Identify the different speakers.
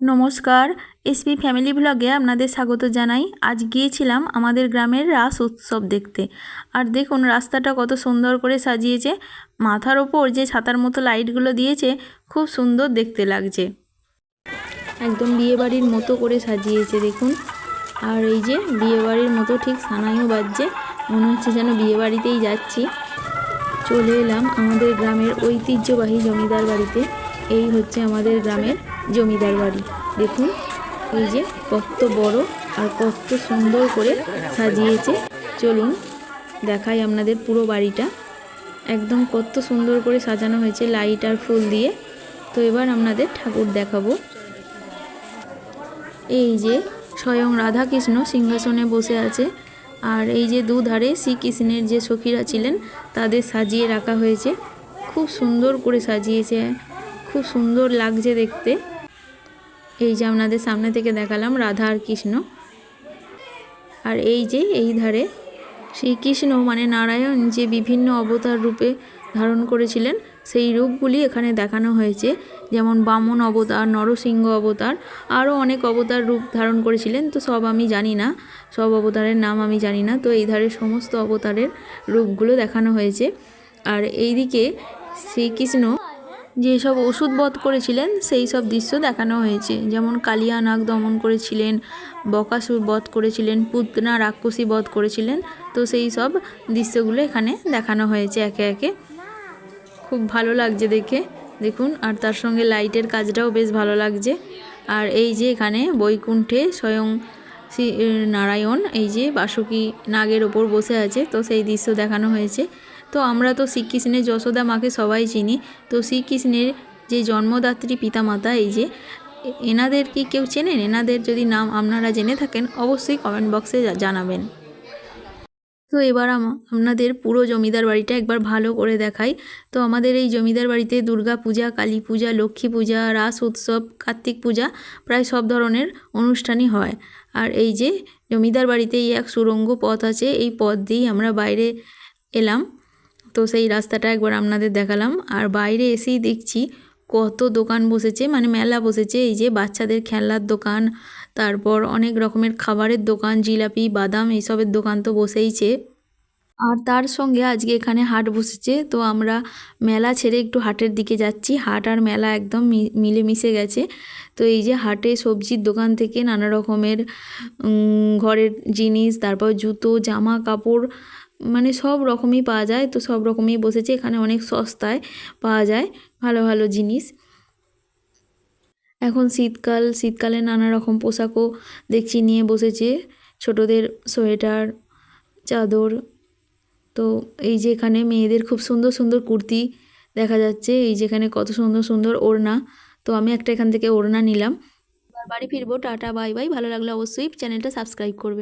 Speaker 1: নমস্কার SP family ব্লগে আপনাদের স্বাগত জানাই। আজ গিয়েছিলাম আমাদের গ্রামের রাস উৎসব দেখতে। আর দেখুন, রাস্তাটা কত সুন্দর করে সাজিয়েছে। মাথার ওপর যে ছাতার মতো লাইটগুলো দিয়েছে, খুব সুন্দর দেখতে লাগছে। একদম বিয়েবাড়ির মতো করে সাজিয়েছে, দেখুন। আর এই যে বিয়েবাড়ির মতো ঠিক সানাইও বাজছে। মনে হচ্ছে যেন বিয়েবাড়িতেই যাচ্ছি। চলে এলাম আমাদের গ্রামের ঐতিহ্যবাহী জমিদার বাড়িতে। এই হচ্ছে আমাদের গ্রামের জমিদার বাড়ি। দেখুন, এই যে কত বড় আর কত সুন্দর করে সাজিয়েছে। চলুন, দেখাই আপনাদের পুরো বাড়িটা। একদম কত সুন্দর করে সাজানো হয়েছে লাইট আর ফুল দিয়ে। তো এবার আপনাদের ঠাকুর দেখাবো। এই যে স্বয়ং রাধাকৃষ্ণ সিংহাসনে বসে আছে। আর এই যে দুধারে শ্রীকৃষ্ণের যে সখীরা ছিলেন, তাদের সাজিয়ে রাখা হয়েছে। খুব সুন্দর করে সাজিয়েছে। খুব সুন্দর লাগছে দেখতে। এই যে আপনাদের সামনে থেকে দেখালাম রাধা আর কৃষ্ণ। আর এই যে এই ধারে শ্রীকৃষ্ণ মানে নারায়ণ যে বিভিন্ন অবতার রূপে ধারণ করেছিলেন, সেই রূপগুলি এখানে দেখানো হয়েছে। যেমন বামন অবতার, নরসিংহ অবতার, আরও অনেক অবতার রূপ ধারণ করেছিলেন, তো সব আমি জানি না। সব অবতারের নাম আমি জানি না, তো এই ধারে সমস্ত অবতারের রূপগুলো দেখানো হয়েছে। আর এইদিকে শ্রীকৃষ্ণ যেসব ওষুধ বধ করেছিলেন, সেই সব দৃশ্য দেখানো হয়েছে। যেমন কালিয়া নাগ দমন করেছিলেন, বকাসুর বধ করেছিলেন, পুতনা রাক্ষসী বধ করেছিলেন, তো সেই সব দৃশ্যগুলো এখানে দেখানো হয়েছে একে একে। খুব ভালো লাগছে দেখে। দেখুন, আর তার সঙ্গে লাইটের কাজটাও বেশ ভালো লাগছে। আর এই যে এখানে বৈকুণ্ঠে স্বয়ং শ্রী নারায়ণ, এই যে বাসুকি নাগের ওপর বসে আছে, তো সেই দৃশ্য দেখানো হয়েছে। তো আমরা তো শ্রীকৃষ্ণের যশোদা মাকে সবাই চিনি। তো শ্রীকৃষ্ণের যে জন্মদাত্রী পিতামাতা, এই যে এনাদের কি কেউ চেনেন? এনাদের যদি নাম আপনারা জেনে থাকেন, অবশ্যই কমেন্ট বক্সে জানাবেন। তো এবার আপনাদের পুরো জমিদার বাড়িটা একবার ভালো করে দেখাই। তো আমাদের এই জমিদার বাড়িতে দুর্গা পূজা, কালী পূজা, লক্ষ্মী পূজা, রাস উৎসব, কার্তিক পূজা প্রায় সব ধরনের অনুষ্ঠানই হয়। আর এই যে জমিদার বাড়িতে এই এক সুরঙ্গ পথ আছে, এই পথ দিয়েই আমরা বাইরে এলাম। তো সেই রাস্তাটা একবার আপনাদের দেখালাম। আর বাইরে এসেই দেখছি কত দোকান বসেছে মানে মেলা বসেছে, এই যে বাচ্চাদের খেলনার দোকান, তারপর অনেক রকমের খাবারের দোকান, জিলাপি, বাদাম, এইসবের দোকান তো বসেইছে। আর তার সঙ্গে আজকে এখানে হাট বসেছে, তো আমরা মেলা ছেড়ে একটু হাটের দিকে যাচ্ছি। হাট আর মেলা একদম মিলে মিশে গেছে। তো এই যে হাটে সবজির দোকান থেকে নানা রকমের ঘরের জিনিস, তারপর জুতো, জামা কাপড় মানে সব রকমই পাওয়া যায়। তো সব রকমই বসেছে। এখানে অনেক সস্তায় পাওয়া যায়। ভালো ভালো জিনিস। এখন শীতকাল। শীতকালে নানা রকম পোশাকও দেখছি নিয়ে বসেছে। ছোটদের সোয়েটার, চাদর। তো এই যে এখানে মেয়েদের খুব সুন্দর সুন্দর কুর্তি দেখা যাচ্ছে। এই যেখানে কত সুন্দর সুন্দর ওড়না। তো আমি একটা এখান থেকে ওড়না নিলাম। বাড়ি ফিরবো। Tata, bye bye. ভালো লাগলে অবশ্যই চ্যানেলটা সাবস্ক্রাইব করবে।